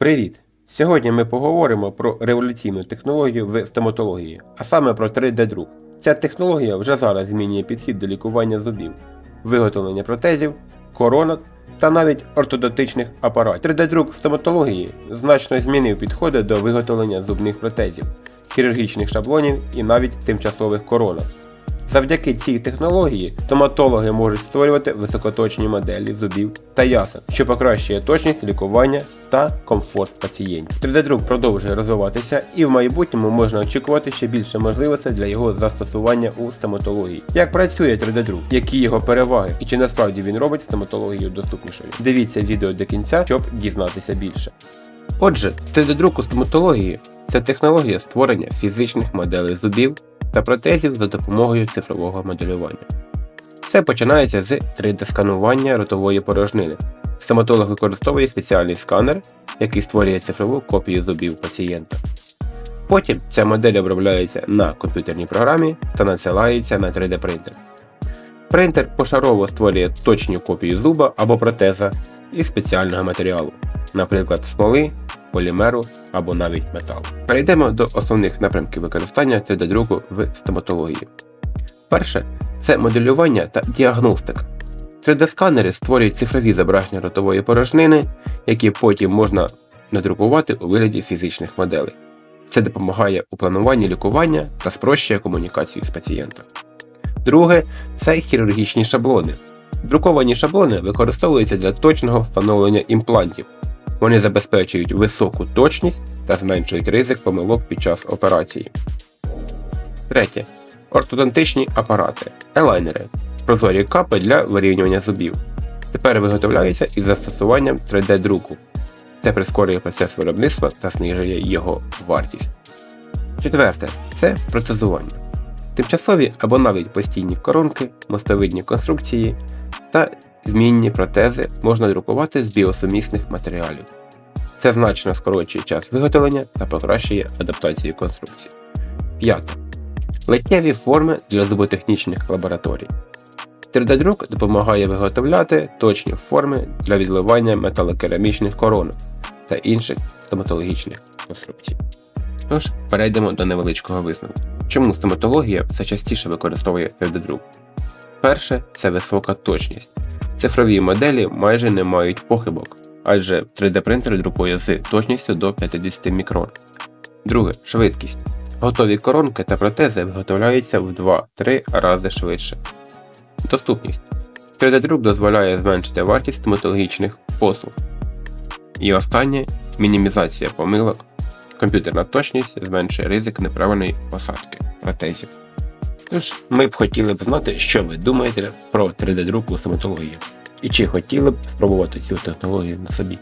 Привіт! Сьогодні ми поговоримо про революційну технологію в стоматології, а саме про 3D-друк. Ця технологія вже зараз змінює підхід до лікування зубів, виготовлення протезів, коронок та навіть ортодонтичних апаратів. 3D-друк в стоматології значно змінив підходи до виготовлення зубних протезів, хірургічних шаблонів і навіть тимчасових коронок. Завдяки цій технології стоматологи можуть створювати високоточні моделі зубів та ясен, що покращує точність лікування та комфорт пацієнтів. 3D-друк продовжує розвиватися і в майбутньому можна очікувати ще більше можливостей для його застосування у стоматології. Як працює 3D-друк, які його переваги і чи насправді він робить стоматологію доступнішою? Дивіться відео до кінця, щоб дізнатися більше. Отже, 3D-друк у стоматології це технологія створення фізичних моделей зубів та протезів за допомогою цифрового моделювання. Все починається з 3D-сканування ротової порожнини. Стоматолог використовує спеціальний сканер, який створює цифрову копію зубів пацієнта. Потім ця модель обробляється на комп'ютерній програмі та надсилається на 3D принтер. Принтер пошарово створює точну копію зуба або протеза із спеціального матеріалу, наприклад, смоли, полімеру або навіть металу. Перейдемо до основних напрямків використання 3D-друку в стоматології. Перше це моделювання та діагностика. 3D-сканери створюють цифрові зображення ротової порожнини, які потім можна надрукувати у вигляді фізичних моделей. Це допомагає у плануванні лікування та спрощує комунікацію з пацієнтом. Друге це хірургічні шаблони. Друковані шаблони використовуються для точного встановлення імплантів. Вони забезпечують високу точність та зменшують ризик помилок під час операції. Третє. Ортодонтичні апарати. Елайнери. Прозорі капи для вирівнювання зубів. Тепер виготовляються із застосуванням 3D-друку. Це прискорює процес виробництва та знижує його вартість. Четверте це протезування. Тимчасові або навіть постійні коронки, мостовидні конструкції та змінні протези можна друкувати з біосумісних матеріалів. Це значно скорочує час виготовлення та покращує адаптацію конструкції. П'яте. Литтєві форми для зуботехнічних лабораторій. 3D-друк допомагає виготовляти точні форми для відливання металокерамічних коронок та інших стоматологічних конструкцій. Тож, перейдемо до невеличкого висновку. Чому стоматологія все частіше використовує 3D-друк? Перше це висока точність. Цифрові моделі майже не мають похибок, адже 3D-принтер друкує з точністю до 50 мікрон. Друге швидкість. Готові коронки та протези виготовляються в 2-3 рази швидше. Доступність. 3D-друк дозволяє зменшити вартість стоматологічних послуг. І останнє мінімізація помилок. Комп'ютерна точність зменшує ризик неправильної посадки протезів. Тож, ми б хотіли б знати, що ви думаєте про 3D-друк у стоматології. І чи хотіли б спробувати цю технологію на собі.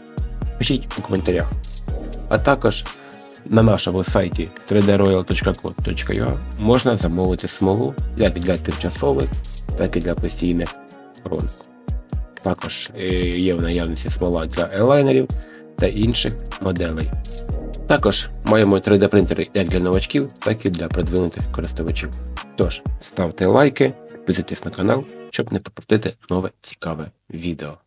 Пишіть у коментарях. А також на нашому сайті 3droyal.co.ua можна замовити смолу як для тимчасових, так і для постійних коронок. Також е, є в наявності смола для елайнерів та інших моделей. Також маємо 3D принтери як для новачків, так і для продвинутих користувачів. Тож, ставте лайки, підписуйтесь на канал, щоб не пропустити нове цікаве відео.